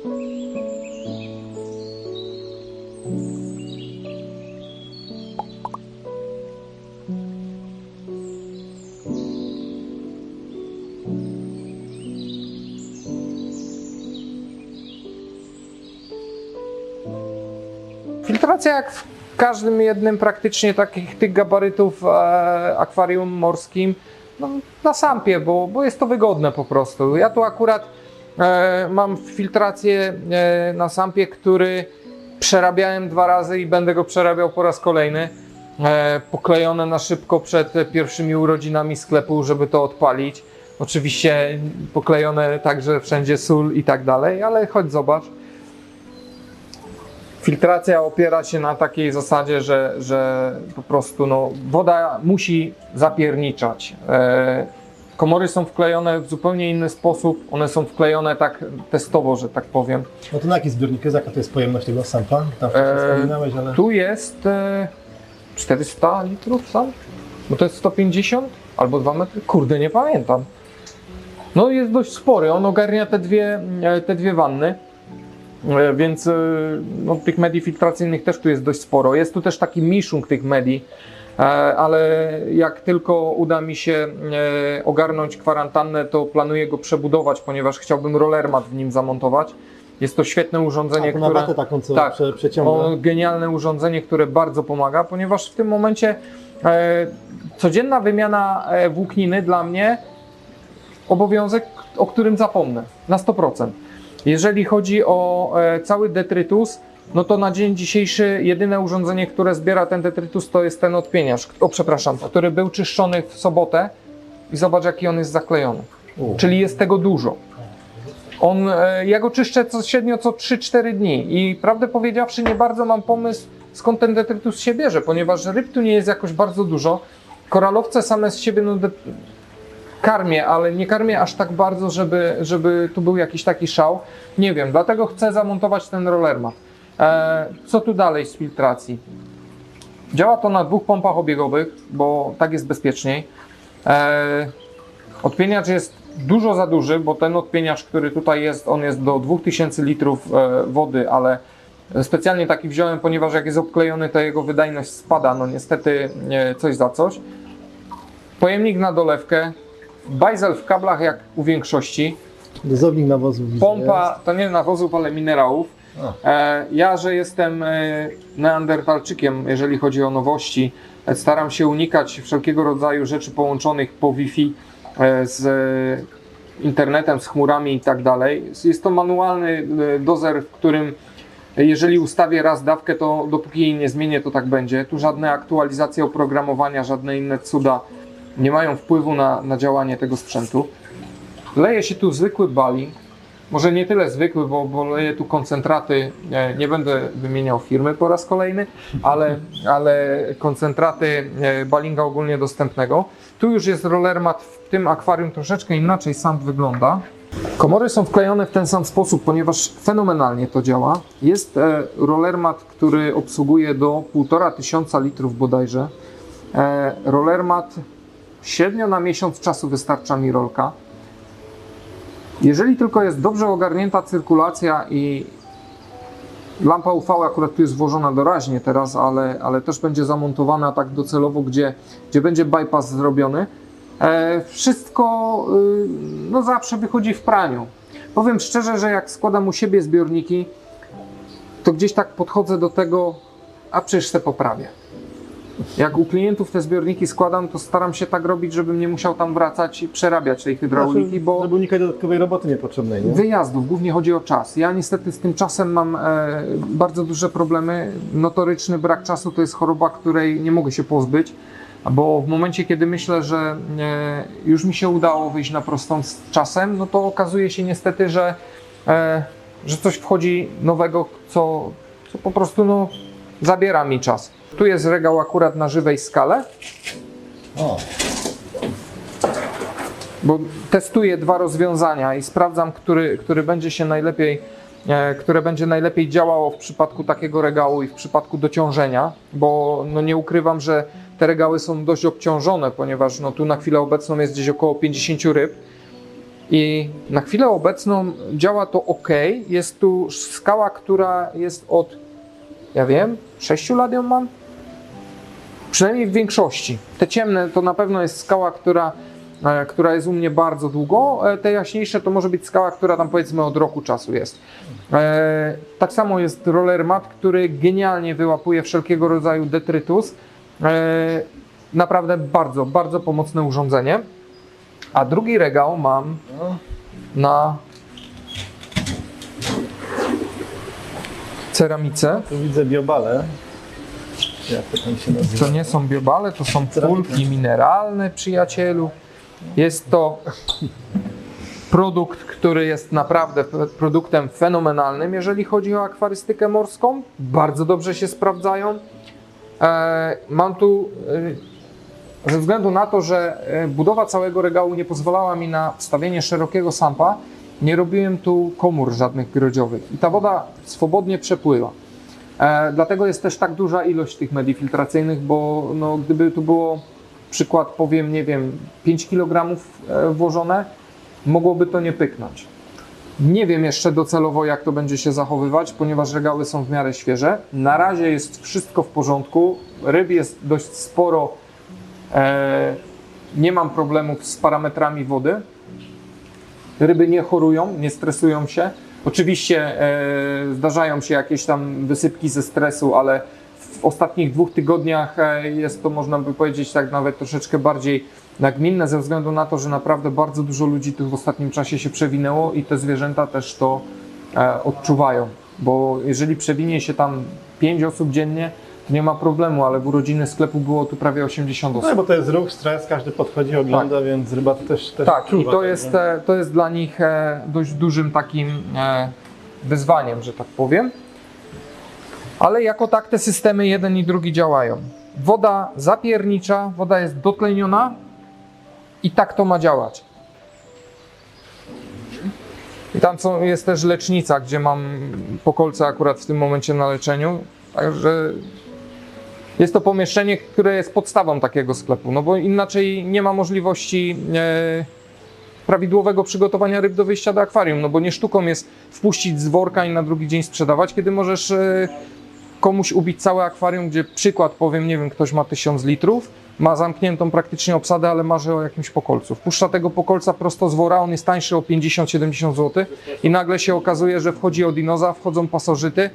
Filtracja jak w każdym jednym praktycznie takich tych gabarytów e, akwarium morskim no, na sampie, bo, bo jest to wygodne po prostu. Ja tu akurat mam filtrację e, na sampie, który przerabiałem dwa razy i będę go przerabiał po raz kolejny. E, poklejone na szybko przed pierwszymi urodzinami sklepu, żeby to odpalić. Oczywiście poklejone tak, że wszędzie sól i tak dalej, ale chodź zobacz. Filtracja opiera się na takiej zasadzie, że, że po prostu no, woda musi zapierniczać. E, komory są wklejone w zupełnie inny sposób. One są wklejone tak testowo, że tak powiem. No to na jaki zbiornik jest? Jaka to jest pojemność tego sampla? Tam wspominałeś, ale... Tu jest e, 400 litrów sam? Bo to jest 150 albo 2 metry? Kurde, nie pamiętam. No jest dość spory. On ogarnia te dwie, e, te dwie wanny. E, Więc e, no, tych medii filtracyjnych też tu jest dość sporo. Jest tu też taki miszung tych medii, e, ale jak tylko uda mi się e, ogarnąć kwarantannę, to planuję go przebudować, ponieważ chciałbym rollermat w nim zamontować. Jest to świetne urządzenie, A to które... taką, co Tak. prze, przeciąga. Genialne urządzenie, które bardzo pomaga, ponieważ w tym momencie e, codzienna wymiana e, włókniny dla mnie obowiązek, o którym zapomnę na 100%. Jeżeli chodzi o e, cały detrytus, no to na dzień dzisiejszy jedyne urządzenie, które zbiera ten detrytus, to jest ten odpieniarz, o przepraszam, który był czyszczony w sobotę i zobacz jaki on jest zaklejony. U. Czyli jest tego dużo. On, e, ja go czyszczę co, średnio co 3-4 dni i prawdę powiedziawszy nie bardzo mam pomysł skąd ten detrytus się bierze, ponieważ ryb tu nie jest jakoś bardzo dużo. Koralowce same z siebie no, karmię, ale nie karmię aż tak bardzo, żeby, żeby tu był jakiś taki szał. Nie wiem, dlatego chcę zamontować ten rollermat. E, co tu dalej z filtracji? Działa to na dwóch pompach obiegowych, bo tak jest bezpieczniej. E, Odpieniacz jest dużo za duży, bo ten odpieniacz, który tutaj jest, on jest do 2000 litrów e, wody, ale specjalnie taki wziąłem, ponieważ jak jest obklejony, to jego wydajność spada, no niestety coś za coś. Pojemnik na dolewkę, bajzel w kablach jak u większości, Dozownik nawozów pompa, to nie nawozów, ale minerałów. E, ja, że jestem e, neandertalczykiem, jeżeli chodzi o nowości, e, staram się unikać wszelkiego rodzaju rzeczy połączonych po Wi-Fi z internetem, z chmurami i tak dalej. Jest to manualny dozer, w którym jeżeli ustawię raz dawkę, to dopóki jej nie zmienię, to tak będzie. Tu żadne aktualizacje oprogramowania, żadne inne cuda nie mają wpływu na, na działanie tego sprzętu. Leje się tu zwykły bali. Może nie tyle zwykły, bo, bo tu koncentraty. e, Nie będę wymieniał firmy po raz kolejny, ale, ale koncentraty e, balinga ogólnie dostępnego. Tu już jest rollermat w tym akwarium troszeczkę inaczej sam wygląda. Komory są wklejone w ten sam sposób, ponieważ fenomenalnie to działa. Jest e, rollermat, który obsługuje do 1,5 tysiąca litrów bodajże. E, rollermat średnio na miesiąc czasu wystarcza mi rolka. Jeżeli tylko jest dobrze ogarnięta cyrkulacja i lampa UV akurat tu jest włożona doraźnie teraz, ale, ale też będzie zamontowana tak docelowo, gdzie, gdzie będzie bypass zrobiony, e, wszystko y, no zawsze wychodzi w praniu. Powiem szczerze, że jak składam u siebie zbiorniki, to gdzieś tak podchodzę do tego, a przecież se poprawię. Jak u klientów te zbiorniki składam, to staram się tak robić, żebym nie musiał tam wracać i przerabiać tej hydrauliki, Znaczy, bo Żeby unikać dodatkowej roboty niepotrzebnej, nie? wyjazdów, głównie chodzi o czas. Ja niestety z tym czasem mam e, bardzo duże problemy. Notoryczny brak czasu to jest choroba, której nie mogę się pozbyć, bo w momencie, kiedy myślę, że e, już mi się udało wyjść na prostą z czasem, no to okazuje się niestety, że, e, że coś wchodzi nowego, co, co po prostu no, zabiera mi czas. Tu jest regał akurat na żywej skale. O, bo testuję dwa rozwiązania i sprawdzam, który, który będzie się najlepiej, e, które będzie najlepiej działało w przypadku takiego regału i w przypadku dociążenia, bo no nie ukrywam, że te regały są dość obciążone, ponieważ no tu na chwilę obecną jest gdzieś około 50 ryb I na chwilę obecną działa to ok. Jest tu skała, która jest od, ja wiem, 6 lat ją mam? Przynajmniej w większości. Te ciemne to na pewno jest skała, która, e, która jest u mnie bardzo długo. E, Te jaśniejsze to może być skała, która tam powiedzmy od roku czasu jest. E, tak samo jest roller mat, który genialnie wyłapuje wszelkiego rodzaju detrytus. Naprawdę bardzo, bardzo pomocne urządzenie. A drugi regał mam na ceramice. Tu widzę biobale. Jak to tam się nazywa? To nie są biobale, to są kulki mineralne, przyjacielu. Jest to produkt, który jest naprawdę produktem fenomenalnym, jeżeli chodzi o akwarystykę morską. Bardzo dobrze się sprawdzają. E, mam tu, e, ze względu na to, że e, budowa całego regału nie pozwalała mi na wstawienie szerokiego sampa, nie robiłem tu komór żadnych grodziowych i ta woda swobodnie przepływa. E, dlatego jest też tak duża ilość tych medii filtracyjnych, bo no, gdyby tu było przykład, powiem, nie wiem, 5 kg e, włożone, mogłoby to nie pyknąć. Nie wiem jeszcze docelowo, jak to będzie się zachowywać, ponieważ regały są w miarę świeże. Na razie jest wszystko w porządku. Ryb jest dość sporo. E, nie mam problemów z parametrami wody. Ryby nie chorują, nie stresują się. Oczywiście e, zdarzają się jakieś tam wysypki ze stresu, ale w ostatnich dwóch tygodniach e, jest to, można by powiedzieć, tak nawet troszeczkę bardziej nagminne, ze względu na to, że naprawdę bardzo dużo ludzi tu w ostatnim czasie się przewinęło i te zwierzęta też to e, odczuwają. Bo jeżeli przewinie się tam 5 osób dziennie, nie ma problemu, ale w urodziny sklepu było tu prawie 80 osób. No bo to jest ruch, stres, każdy podchodzi, ogląda, więc ryba też, też Tak, i to tak, jest, nie? e, to jest dla nich e, dość dużym takim e, wyzwaniem, że tak powiem. Ale jako tak te systemy jeden i drugi działają. Woda zapiernicza, woda jest dotleniona i tak to ma działać. I tam są, jest też lecznica, gdzie mam pokolce akurat w tym momencie na leczeniu. Także jest to pomieszczenie, które jest podstawą takiego sklepu, no bo inaczej nie ma możliwości e, prawidłowego przygotowania ryb do wyjścia do akwarium, no bo nie sztuką jest wpuścić z worka i na drugi dzień sprzedawać, kiedy możesz e, komuś ubić całe akwarium, gdzie przykład powiem, nie wiem, ktoś ma 1000 litrów, ma zamkniętą praktycznie obsadę, ale marzy o jakimś pokolcu. Wpuszcza tego pokolca prosto z wora, on jest tańszy o 50-70 zł i nagle się okazuje, że wchodzi odinoza, wchodzą pasożyty.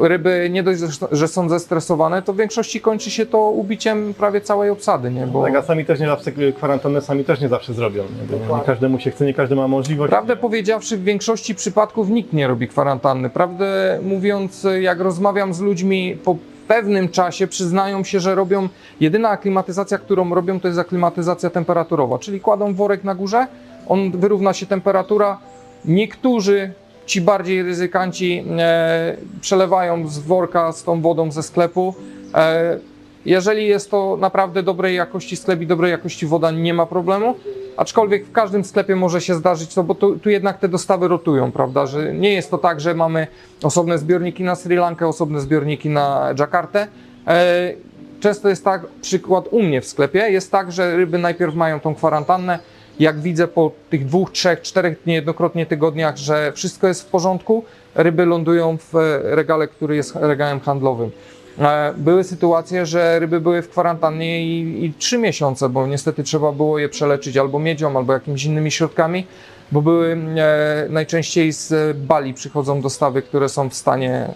Ryby nie dość, że- są zestresowane, to w większości kończy się to ubiciem prawie całej obsady, nie? Bo Tak, a sami też nie zawsze, kwarantannę sami też nie zawsze zrobią. Nie, Bo nie każdemu się chce, nie każdy ma możliwość. prawdę powiedziawszy, w większości przypadków nikt nie robi kwarantanny. Prawdę mówiąc, jak rozmawiam z ludźmi po pewnym czasie, przyznają się, że robią, jedyna aklimatyzacja, którą robią, to jest aklimatyzacja temperaturowa, czyli kładą worek na górze, on wyrówna się temperatura. Niektórzy, ci bardziej ryzykanci, e, przelewają z worka z tą wodą ze sklepu. E, jeżeli jest to naprawdę dobrej jakości sklep i dobrej jakości woda, nie ma problemu. Aczkolwiek w każdym sklepie może się zdarzyć to, bo tu, tu jednak te dostawy rotują, prawda? Że nie jest to tak, że mamy osobne zbiorniki na Sri Lankę, osobne zbiorniki na Jakartę. E, Często jest tak, przykład u mnie w sklepie, jest tak, że ryby najpierw mają tą kwarantannę. Jak widzę po tych dwóch, trzech, czterech niejednokrotnie tygodniach, że wszystko jest w porządku, ryby lądują w regale, który jest regałem handlowym. E, Były sytuacje, że ryby były w kwarantannie i, i trzy miesiące, bo niestety trzeba było je przeleczyć albo miedzią, albo jakimiś innymi środkami, bo były e, najczęściej z Bali przychodzą dostawy, które są w stanie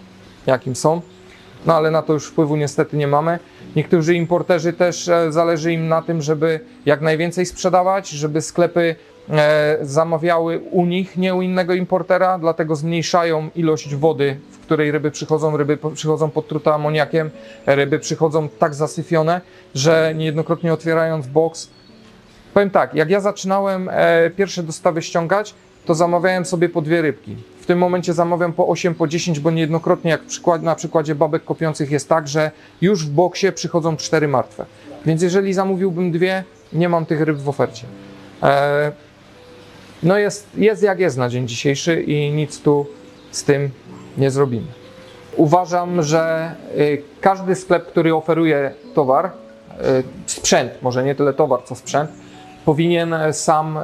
jakim są. No ale na to już wpływu niestety nie mamy. Niektórzy importerzy też e, zależy im na tym, żeby jak najwięcej sprzedawać, żeby sklepy e, zamawiały u nich, nie u innego importera, dlatego zmniejszają ilość wody, w której ryby przychodzą. Ryby przychodzą podtrute amoniakiem, ryby przychodzą tak zasyfione, że niejednokrotnie otwierając boks. Powiem tak, jak ja zaczynałem e, pierwsze dostawy ściągać, to zamawiałem sobie po dwie rybki. W tym momencie zamawiam po 8, po 10, bo niejednokrotnie, jak przykład, na przykładzie babek kopiących jest tak, że już w boksie przychodzą cztery martwe. Więc jeżeli zamówiłbym dwie, nie mam tych ryb w ofercie. E, no jest, jest jak jest na dzień dzisiejszy i nic tu z tym nie zrobimy. Uważam, że y, każdy sklep, który oferuje towar, y, sprzęt, może nie tyle towar, co sprzęt, powinien e, sam e,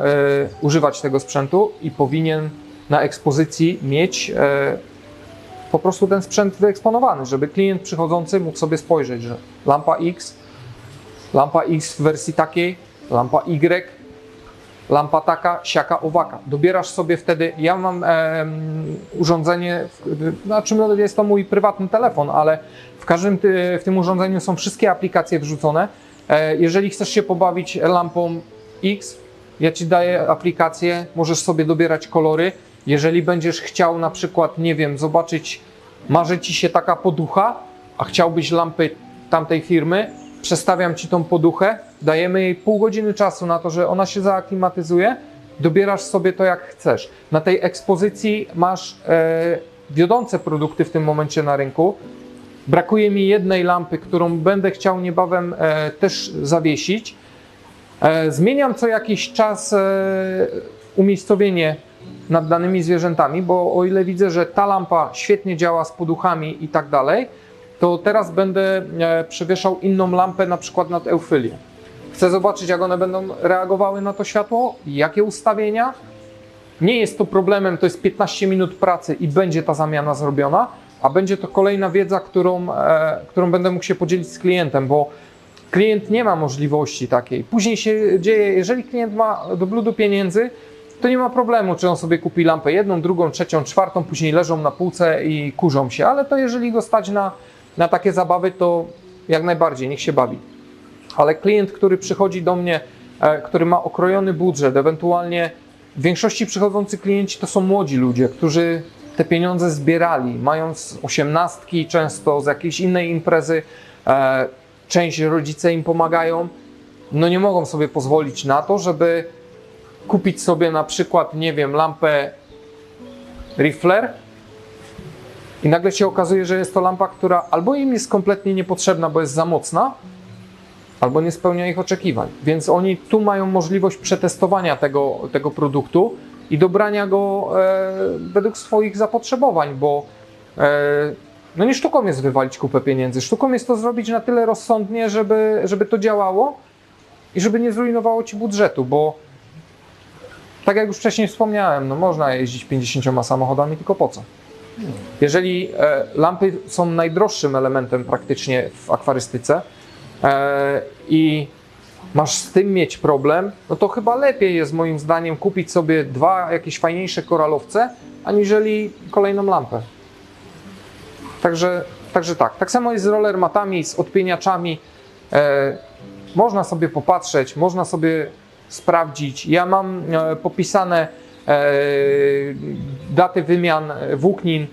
używać tego sprzętu i powinien na ekspozycji mieć e, po prostu ten sprzęt wyeksponowany, żeby klient przychodzący mógł sobie spojrzeć, że lampa X, lampa X w wersji takiej, lampa Y, lampa taka, siaka, owaka. Dobierasz sobie wtedy, ja mam em, urządzenie, znaczy jest to mój prywatny telefon, ale w każdym ty, w tym urządzeniu są wszystkie aplikacje wrzucone. E, jeżeli chcesz się pobawić lampą X, ja Ci daję aplikację, możesz sobie dobierać kolory. Jeżeli będziesz chciał na przykład, nie wiem, zobaczyć, marzy Ci się taka poducha, a chciałbyś lampy tamtej firmy, przestawiam Ci tą poduchę, dajemy jej pół godziny czasu na to, że ona się zaaklimatyzuje, dobierasz sobie to jak chcesz. Na tej ekspozycji masz e, wiodące produkty w tym momencie na rynku. Brakuje mi jednej lampy, którą będę chciał niebawem e, też zawiesić. E, zmieniam co jakiś czas e, umiejscowienie nad danymi zwierzętami, bo o ile widzę, że ta lampa świetnie działa z poduchami i tak dalej, to teraz będę e, przewieszał inną lampę na przykład nad eufylię. Chcę zobaczyć, jak one będą reagowały na to światło, jakie ustawienia. Nie jest to problemem, to jest 15 minut pracy i będzie ta zamiana zrobiona, a będzie to kolejna wiedza, którą, e, którą będę mógł się podzielić z klientem, bo klient nie ma możliwości takiej. Później się dzieje, jeżeli klient ma do bludu pieniędzy, to nie ma problemu, czy on sobie kupi lampę jedną, drugą, trzecią, czwartą, później leżą na półce i kurzą się, ale to jeżeli go stać na, na takie zabawy, to jak najbardziej, niech się bawi. Ale klient, który przychodzi do mnie, e, który ma okrojony budżet, ewentualnie w większości przychodzący klienci to są młodzi ludzie, którzy te pieniądze zbierali, mając osiemnastki często z jakiejś innej imprezy, e, część rodzice im pomagają, no nie mogą sobie pozwolić na to, żeby kupić sobie na przykład, nie wiem, lampę Riffler i nagle się okazuje, że jest to lampa, która albo im jest kompletnie niepotrzebna, bo jest za mocna, albo nie spełnia ich oczekiwań. Więc oni tu mają możliwość przetestowania tego, tego produktu i dobrania go e, według swoich zapotrzebowań, bo e, no nie sztuką jest wywalić kupę pieniędzy. Sztuką jest to zrobić na tyle rozsądnie, żeby, żeby to działało i żeby nie zrujnowało ci budżetu, bo tak jak już wcześniej wspomniałem, no można jeździć 50 samochodami, tylko po co? Jeżeli e, lampy są najdroższym elementem praktycznie w akwarystyce e, i masz z tym mieć problem, no to chyba lepiej jest moim zdaniem kupić sobie dwa jakieś fajniejsze koralowce, aniżeli kolejną lampę. Także, także tak. Tak samo jest z rollermatami, z odpieniaczami. E, można sobie popatrzeć, można sobie sprawdzić. Ja mam e, popisane e, daty wymian włóknin,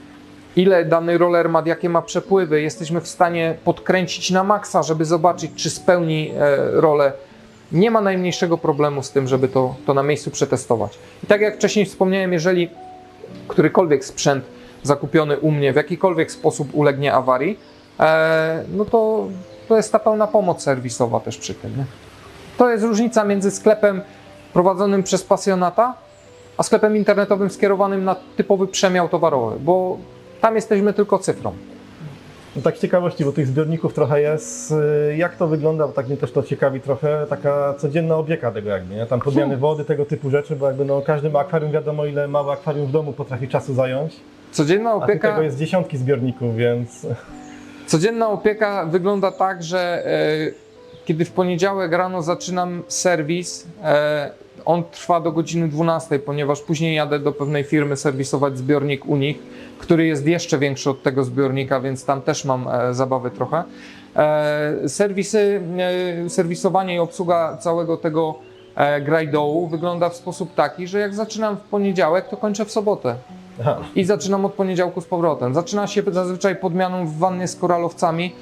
ile dany roller ma, jakie ma przepływy. Jesteśmy w stanie podkręcić na maksa, żeby zobaczyć, czy spełni e, rolę. Nie ma najmniejszego problemu z tym, żeby to, to na miejscu przetestować. I tak jak wcześniej wspomniałem, jeżeli którykolwiek sprzęt zakupiony u mnie w jakikolwiek sposób ulegnie awarii, no to, to jest ta pełna pomoc serwisowa też przy tym. Nie? To jest różnica między sklepem prowadzonym przez pasjonata, a sklepem internetowym skierowanym na typowy przemiał towarowy, bo tam jesteśmy tylko cyfrą. No tak z ciekawości, bo tych zbiorników trochę jest. y, Jak to wygląda, bo tak mnie też to ciekawi trochę, taka codzienna opieka tego jakby, nie? Tam podmiany wody, tego typu rzeczy, bo jakby no każdym akwarium wiadomo ile małe akwarium w domu potrafi czasu zająć, Codzienna a opieka, tego jest dziesiątki zbiorników, więc codzienna opieka wygląda tak, że e, kiedy w poniedziałek rano zaczynam serwis, e, on trwa do godziny 12, ponieważ później jadę do pewnej firmy serwisować zbiornik u nich, który jest jeszcze większy od tego zbiornika, więc tam też mam e, zabawy trochę. E, serwisy, serwisowanie i obsługa całego tego grajdołu wygląda w sposób taki, że jak zaczynam w poniedziałek, to kończę w sobotę. aha, I zaczynam od poniedziałku z powrotem. Zaczyna się zazwyczaj podmianą w wannie z koralowcami.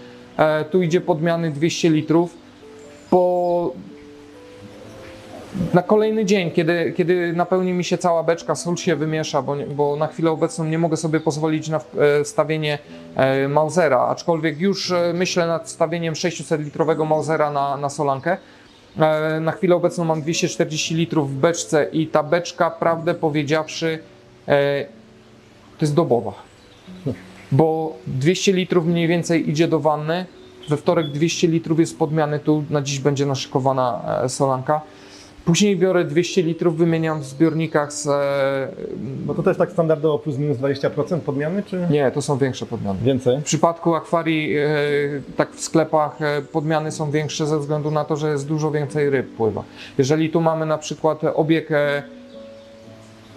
Tu idzie podmiany 200 litrów. Po... Na kolejny dzień, kiedy, kiedy napełni mi się cała beczka, sól się wymiesza, bo, bo na chwilę obecną nie mogę sobie pozwolić na e, wstawienie e, Mausera, aczkolwiek już e, myślę nad wstawieniem 600-litrowego Mausera na, na solankę. Na chwilę obecną mam 240 litrów w beczce i ta beczka, prawdę powiedziawszy, to jest dobowa. Bo 200 litrów mniej więcej idzie do wanny. We wtorek 200 litrów jest podmiany, tu na dziś będzie naszykowana e, solanka. Później biorę 200 litrów, wymieniam w zbiornikach z... e, Bo to też tak standardowo plus minus 20% podmiany, czy Nie, to są większe podmiany. więcej? W przypadku akwarii, e, tak w sklepach, podmiany są większe ze względu na to, że jest dużo więcej ryb pływa. Jeżeli tu mamy na przykład obieg,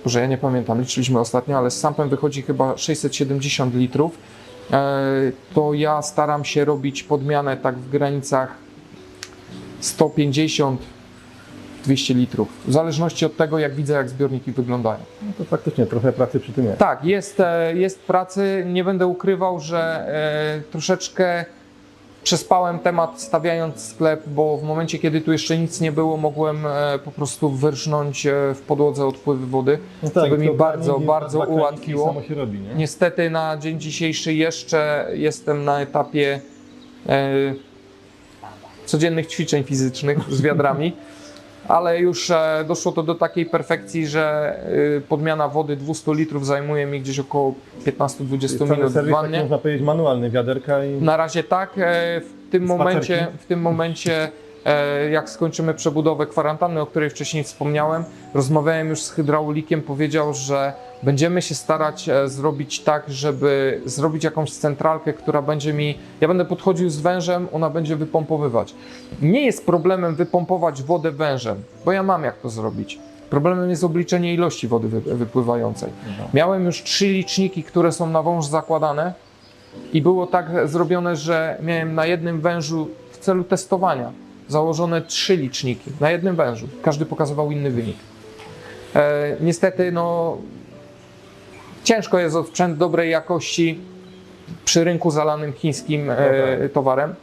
Boże, ja nie pamiętam, liczyliśmy ostatnio, ale z sampem wychodzi chyba 670 litrów, to ja staram się robić podmianę tak w granicach 150 200 litrów, w zależności od tego, jak widzę, jak zbiorniki wyglądają. No to faktycznie trochę pracy przy tym jest. Tak, jest, e, jest pracy. Nie będę ukrywał, że e, troszeczkę przespałem temat stawiając sklep, bo w momencie, kiedy tu jeszcze nic nie było, mogłem e, po prostu wyrżnąć e, w podłodze odpływy wody. No co by mi bardzo, bardzo ułatwiło. Robi, nie? Niestety na dzień dzisiejszy jeszcze jestem na etapie e, codziennych ćwiczeń fizycznych z wiadrami, ale już e, doszło to do takiej perfekcji, że e, podmiana wody 200 litrów zajmuje mi gdzieś około 15-20 Jest cały minut serwis, tak wannie. można powiedzieć, manualny, wiaderka i... Na razie tak. e, W tym Spacerki. momencie, w tym momencie jak skończymy przebudowę kwarantanny, o której wcześniej wspomniałem, rozmawiałem już z hydraulikiem, powiedział, że będziemy się starać e, zrobić tak, żeby zrobić jakąś centralkę, która będzie mi. Ja będę podchodził z wężem, ona będzie wypompowywać. Nie jest problemem wypompować wodę wężem, bo ja mam jak to zrobić. Problemem jest obliczenie ilości wody wy- wypływającej. Miałem już trzy liczniki, które są na wąż zakładane i było tak zrobione, że miałem na jednym wężu w celu testowania założone trzy liczniki na jednym wężu. Każdy pokazywał inny wynik. E, niestety, no, ciężko jest o sprzęt dobrej jakości przy rynku zalanym chińskim e, towarem.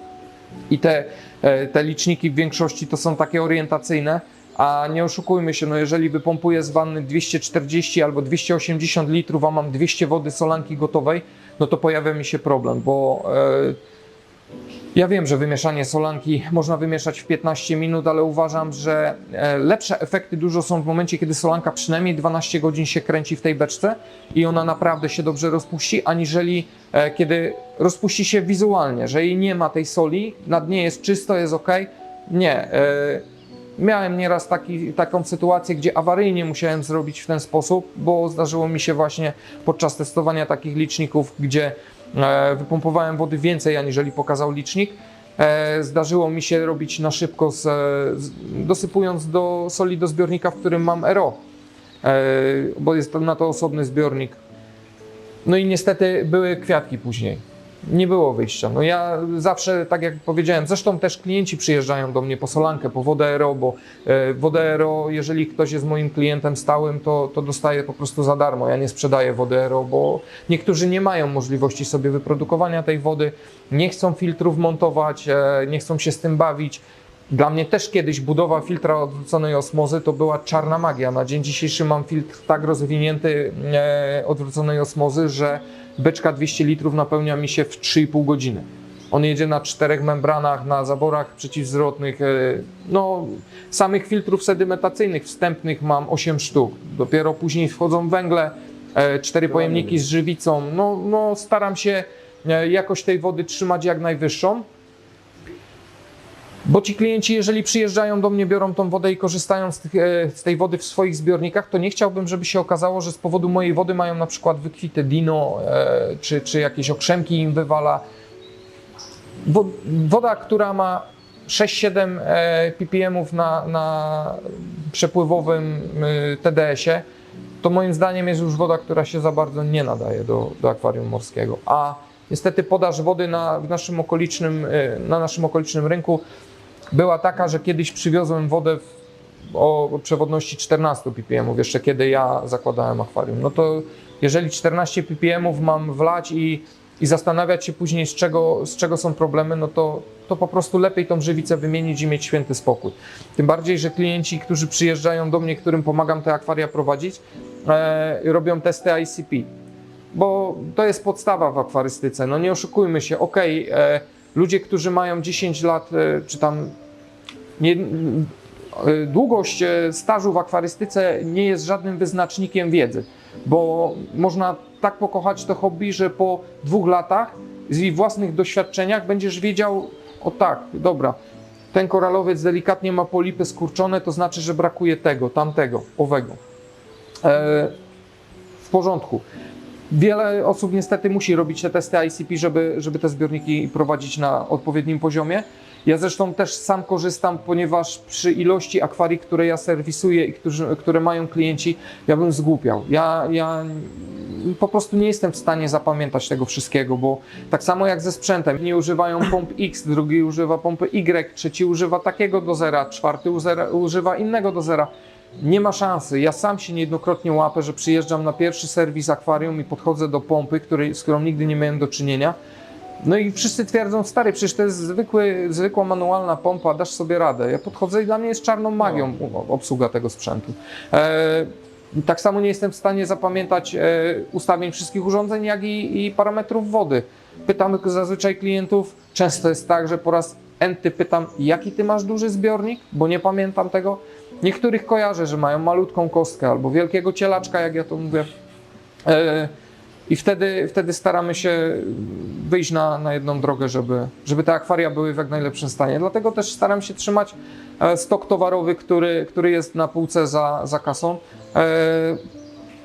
I te, e, te liczniki w większości to są takie orientacyjne, a nie oszukujmy się, no jeżeli wypompuję z wanny 240 albo 280 litrów, a mam 200 wody solanki gotowej, no to pojawia mi się problem, bo e, ja wiem, że wymieszanie solanki można wymieszać w 15 minut, ale uważam, że e, lepsze efekty dużo są w momencie, kiedy solanka przynajmniej 12 godzin się kręci w tej beczce i ona naprawdę się dobrze rozpuści, aniżeli e, kiedy rozpuści się wizualnie, że jej nie ma tej soli, na dnie jest czysto, jest ok. Nie. e, Miałem nieraz taki, taką sytuację, gdzie awaryjnie musiałem zrobić w ten sposób, bo zdarzyło mi się właśnie podczas testowania takich liczników, gdzie wypompowałem wody więcej, aniżeli pokazał licznik. E, zdarzyło mi się robić na szybko, z, z, dosypując do soli do zbiornika, w którym mam RO, e, bo jest na to osobny zbiornik. No i niestety były kwiatki później. Nie było wyjścia. No ja zawsze, tak jak powiedziałem, zresztą też klienci przyjeżdżają do mnie po solankę, po wodę RO, bo e, wodę RO, jeżeli ktoś jest moim klientem stałym, to, to dostaje po prostu za darmo. Ja nie sprzedaję wody RO, bo niektórzy nie mają możliwości sobie wyprodukowania tej wody, nie chcą filtrów montować, e, nie chcą się z tym bawić. Dla mnie też kiedyś budowa filtra odwróconej osmozy to była czarna magia. Na dzień dzisiejszy mam filtr tak rozwinięty e, odwróconej osmozy, że beczka 200 litrów napełnia mi się w 3,5 godziny. On jedzie na czterech membranach, na zaworach przeciwzwrotnych. e, No, samych filtrów sedymentacyjnych wstępnych mam 8 sztuk. Dopiero później wchodzą węgle, e, cztery pojemniki z żywicą. No, no staram się jakość tej wody trzymać jak najwyższą. Bo ci klienci, jeżeli przyjeżdżają do mnie, biorą tą wodę i korzystają z, tych, e, z tej wody w swoich zbiornikach, to nie chciałbym, żeby się okazało, że z powodu mojej wody mają na przykład wykwite dino, e, czy, czy jakieś okrzemki im wywala. Wo- Woda, która ma 6-7 e, ppm na, na przepływowym TDS-ie, to moim zdaniem jest już woda, która się za bardzo nie nadaje do, do akwarium morskiego. A niestety podaż wody na, w naszym okolicznym, na naszym okolicznym rynku była taka, że kiedyś przywiozłem wodę o przewodności 14 ppm, jeszcze kiedy ja zakładałem akwarium. No to jeżeli 14 ppm mam wlać i, i zastanawiać się później, z czego, z czego są problemy, no to, to po prostu lepiej tą żywicę wymienić i mieć święty spokój. Tym bardziej, że klienci, którzy przyjeżdżają do mnie, którym pomagam te akwaria prowadzić, e, robią testy ICP bo to jest podstawa w akwarystyce. No nie oszukujmy się, okej, e, ludzie, którzy mają 10 lat, e, czy tam nie, e, długość e, stażu w akwarystyce nie jest żadnym wyznacznikiem wiedzy, bo można tak pokochać to hobby, że po dwóch latach ich własnych doświadczeniach będziesz wiedział, o tak, dobra, ten koralowiec delikatnie ma polipy skurczone, to znaczy, że brakuje tego, tamtego, owego. E, w porządku. Wiele osób niestety musi robić te testy ICP, żeby, żeby te zbiorniki prowadzić na odpowiednim poziomie. Ja zresztą też sam korzystam, ponieważ przy ilości akwarii, które ja serwisuję i którzy, które mają klienci, ja bym zgłupiał. Ja, ja po prostu nie jestem w stanie zapamiętać tego wszystkiego, bo tak samo jak ze sprzętem, nie używają pomp X, drugi używa pompy Y, trzeci używa takiego dozera, czwarty używa innego dozera. Nie ma szansy. Ja sam się niejednokrotnie łapę, że przyjeżdżam na pierwszy serwis akwarium i podchodzę do pompy, której, z którą nigdy nie miałem do czynienia. No i wszyscy twierdzą, stary, przecież to jest zwykły, zwykła manualna pompa, dasz sobie radę. Ja podchodzę i dla mnie jest czarną magią u- obsługa tego sprzętu. E, tak samo nie jestem w stanie zapamiętać e, ustawień wszystkich urządzeń, jak i, i parametrów wody. Pytam zazwyczaj klientów, często jest tak, że po raz enty pytam, jaki ty masz duży zbiornik, bo nie pamiętam tego. Niektórych kojarzę, że mają malutką kostkę albo wielkiego cielaczka, jak ja to mówię. E, I wtedy, wtedy staramy się wyjść na, na jedną drogę, żeby, żeby te akwaria były w jak najlepszym stanie. Dlatego też staram się trzymać e, stok towarowy, który, który jest na półce za, za kasą. E,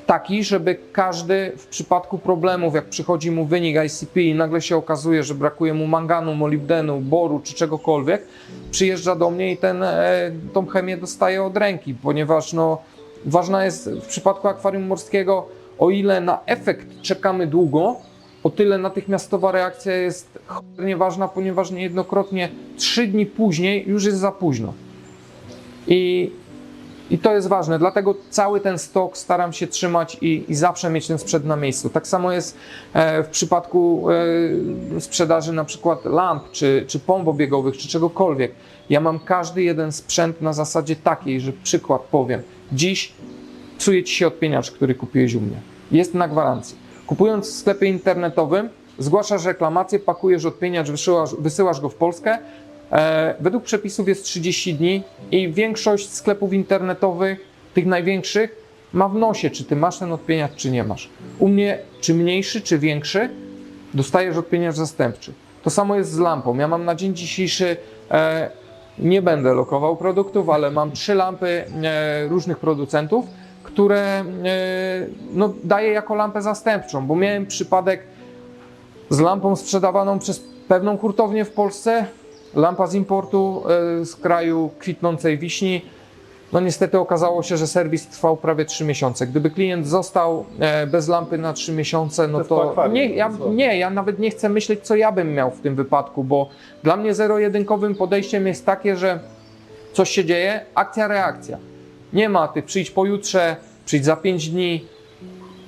taki, żeby każdy w przypadku problemów, jak przychodzi mu wynik ICP i nagle się okazuje, że brakuje mu manganu, molibdenu, boru czy czegokolwiek, przyjeżdża do mnie i ten, e, tą chemię dostaje od ręki, ponieważ no, ważna jest w przypadku akwarium morskiego, o ile na efekt czekamy długo, o tyle natychmiastowa reakcja jest cholernie ważna, ponieważ niejednokrotnie 3 dni później już jest za późno. I, I to jest ważne, dlatego cały ten stok staram się trzymać i, i zawsze mieć ten sprzęt na miejscu. Tak samo jest e, w przypadku e, sprzedaży na przykład lamp, czy, czy pomp obiegowych, czy czegokolwiek. Ja mam każdy jeden sprzęt na zasadzie takiej, że przykład powiem. Dziś psuje ci się odpieniacz, który kupiłeś u mnie. Jest na gwarancji. Kupując w sklepie internetowym, zgłaszasz reklamację, pakujesz odpieniacz, wysyłasz, wysyłasz go w Polskę. E, według przepisów jest 30 dni i większość sklepów internetowych, tych największych, ma w nosie, czy ty masz ten odpieniacz, czy nie masz. U mnie, czy mniejszy, czy większy, dostajesz odpieniacz zastępczy. To samo jest z lampą. Ja mam na dzień dzisiejszy, e, nie będę lokował produktów, ale mam trzy lampy e, różnych producentów, które e, no, daję jako lampę zastępczą, bo miałem przypadek z lampą sprzedawaną przez pewną hurtownię w Polsce, lampa z importu e, z kraju kwitnącej wiśni. No niestety okazało się, że serwis trwał prawie 3 miesiące. Gdyby klient został e, bez lampy na 3 miesiące, no To nie ja, nie, ja nawet nie chcę myśleć, co ja bym miał w tym wypadku, bo dla mnie zero-jedynkowym podejściem jest takie, że coś się dzieje, akcja, reakcja. Nie ma, ty przyjdź pojutrze, przyjdź za 5 dni.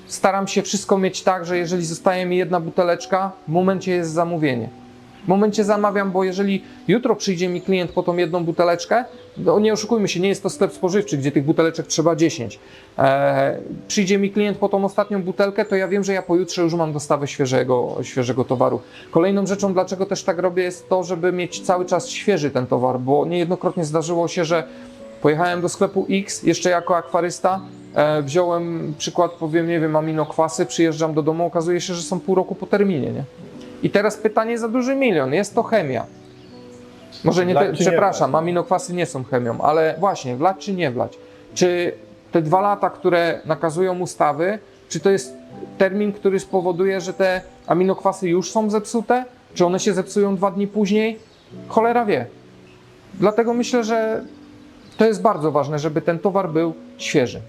Staram się wszystko mieć tak, że jeżeli zostaje mi jedna buteleczka, w momencie jest zamówienie. W momencie zamawiam, bo jeżeli jutro przyjdzie mi klient po tą jedną buteleczkę, no nie oszukujmy się, nie jest to sklep spożywczy, gdzie tych buteleczek trzeba 10. Eee, przyjdzie mi klient po tą ostatnią butelkę, to ja wiem, że ja pojutrze już mam dostawę świeżego, świeżego towaru. Kolejną rzeczą, dlaczego też tak robię, jest to, żeby mieć cały czas świeży ten towar, bo niejednokrotnie zdarzyło się, że pojechałem do sklepu X jeszcze jako akwarysta, e, wziąłem przykład, powiem, nie wiem, aminokwasy, przyjeżdżam do domu, okazuje się, że są pół roku po terminie, nie? I teraz pytanie za duży milion. Jest to chemia. Może nie, te, czy nie przepraszam, wlać? aminokwasy nie są chemią, ale właśnie, wlać czy nie wlać? Czy te dwa lata, które nakazują ustawy, czy to jest termin, który spowoduje, że te aminokwasy już są zepsute? Czy one się zepsują dwa dni później? Cholera wie. Dlatego myślę, że to jest bardzo ważne, żeby ten towar był świeży.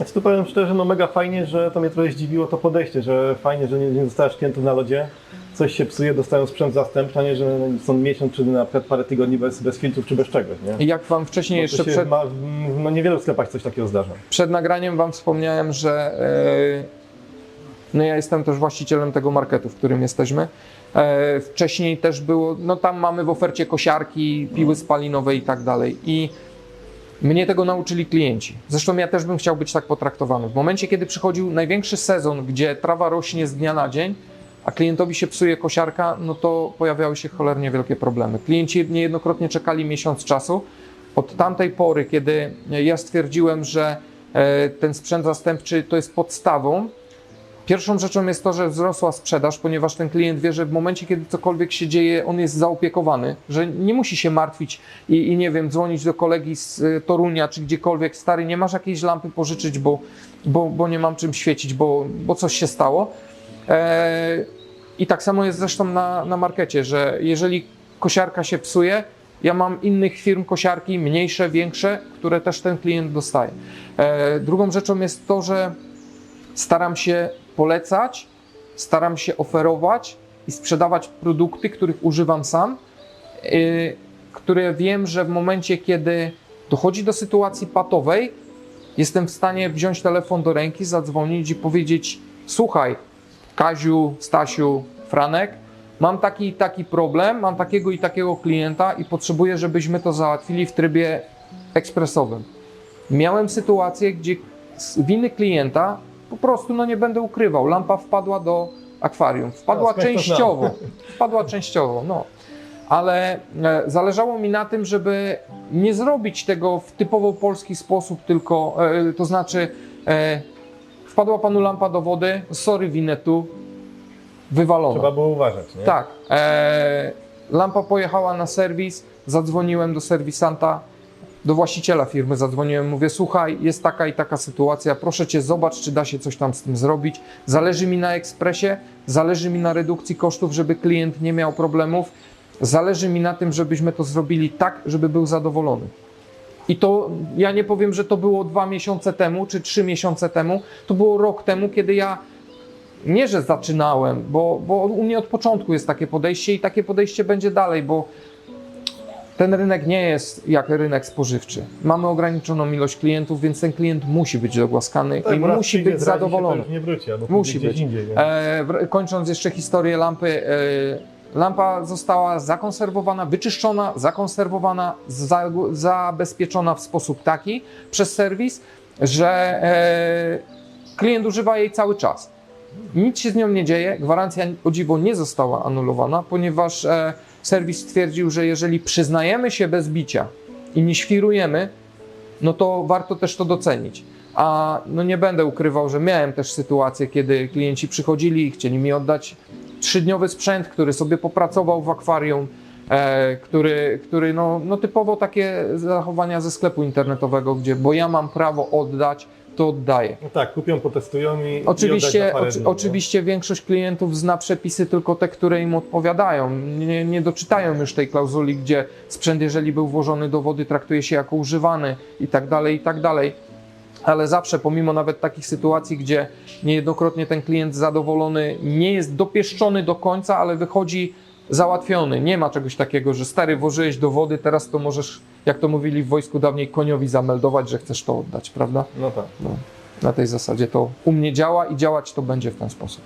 Znaczy tu powiem szczerze, no mega fajnie, że to mnie trochę zdziwiło to podejście, że fajnie, że nie, nie zostajesz klientów na lodzie, coś się psuje, dostają sprzęt zastępczy, a nie, że są miesiąc czy na przykład parę tygodni bez, bez filtrów czy bez czegoś, nie? I Jak Wam wcześniej Bo jeszcze to się przed, ma, w no niewielu sklepach coś takiego zdarza. przed nagraniem Wam wspomniałem, że e, no ja jestem też właścicielem tego marketu, w którym jesteśmy. E, Wcześniej też było, no tam mamy w ofercie kosiarki, piły spalinowe i tak dalej. I mnie tego nauczyli klienci. Zresztą ja też bym chciał być tak potraktowany. W momencie, kiedy przychodził największy sezon, gdzie trawa rośnie z dnia na dzień, a klientowi się psuje kosiarka, no to pojawiały się cholernie wielkie problemy. Klienci niejednokrotnie czekali miesiąc czasu. Od tamtej pory, kiedy ja stwierdziłem, że e, ten sprzęt zastępczy to jest podstawą, Pierwszą rzeczą jest to, że wzrosła sprzedaż, ponieważ ten klient wie, że w momencie, kiedy cokolwiek się dzieje, on jest zaopiekowany, że nie musi się martwić i, i nie wiem, dzwonić do kolegi z y, Torunia czy gdziekolwiek, stary, nie masz jakiejś lampy pożyczyć, bo, bo, bo nie mam czym świecić, bo, bo coś się stało. E, I tak samo jest zresztą na, na markecie, że jeżeli kosiarka się psuje, ja mam innych firm kosiarki, mniejsze, większe, które też ten klient dostaje. E, drugą rzeczą jest to, że staram się polecać, staram się oferować i sprzedawać produkty, których używam sam, yy, które wiem, że w momencie, kiedy dochodzi do sytuacji patowej, jestem w stanie wziąć telefon do ręki, zadzwonić i powiedzieć: Słuchaj, Kaziu, Stasiu, Franek, mam taki i taki problem, mam takiego i takiego klienta i potrzebuję, żebyśmy to załatwili w trybie ekspresowym. Miałem sytuację, gdzie winy klienta po prostu, no nie będę ukrywał, lampa wpadła do akwarium. Wpadła No, częściowo. Wpadła częściowo, no. Ale e, zależało mi na tym, żeby nie zrobić tego w typowo polski sposób, tylko e, to znaczy e, wpadła panu lampa do wody, sorry winetu, wywalono. Trzeba było uważać, nie? Tak. E, lampa pojechała na serwis, zadzwoniłem do serwisanta, do właściciela firmy zadzwoniłem, mówię, słuchaj, jest taka i taka sytuacja, proszę cię, zobacz, czy da się coś tam z tym zrobić. Zależy mi na ekspresie, zależy mi na redukcji kosztów, żeby klient nie miał problemów, zależy mi na tym, żebyśmy to zrobili tak, żeby był zadowolony. I to ja nie powiem, że to było dwa miesiące temu, czy trzy miesiące temu, to było rok temu, kiedy ja nie, że zaczynałem, bo, bo u mnie od początku jest takie podejście i takie podejście będzie dalej, bo ten rynek nie jest jak rynek spożywczy. Mamy ograniczoną ilość klientów, więc ten klient musi być dogłaskany Tak, i musi być zradzi zadowolony. Nie wróci, albo Musi być. indziej. E, kończąc jeszcze historię lampy, e, lampa została zakonserwowana, wyczyszczona, zakonserwowana, za, zabezpieczona w sposób taki przez serwis, że e, klient używa jej cały czas. Nic się z nią nie dzieje, gwarancja o dziwo nie została anulowana, ponieważ e, serwis stwierdził, że jeżeli przyznajemy się bez bicia i nie świrujemy, no to warto też to docenić. A no nie będę ukrywał, że miałem też sytuację, kiedy klienci przychodzili i chcieli mi oddać trzydniowy sprzęt, który sobie popracował w akwarium, e, który, który no, no typowo takie zachowania ze sklepu internetowego, gdzie bo ja mam prawo oddać, to oddaję. No tak, kupią, potestują i Oczywiście, i oczy, dni, nie? oczywiście większość klientów zna przepisy tylko te, które im odpowiadają. Nie, nie doczytają już tej klauzuli, gdzie sprzęt, jeżeli był włożony do wody, traktuje się jako używany i tak dalej, i tak dalej. Ale zawsze, pomimo nawet takich sytuacji, gdzie niejednokrotnie ten klient zadowolony nie jest dopieszczony do końca, ale wychodzi załatwiony. Nie ma czegoś takiego, że stary włożyłeś do wody, teraz to możesz, jak to mówili w wojsku dawniej, koniowi zameldować, że chcesz to oddać, prawda? No tak. No, na tej zasadzie to u mnie działa i działać to będzie w ten sposób.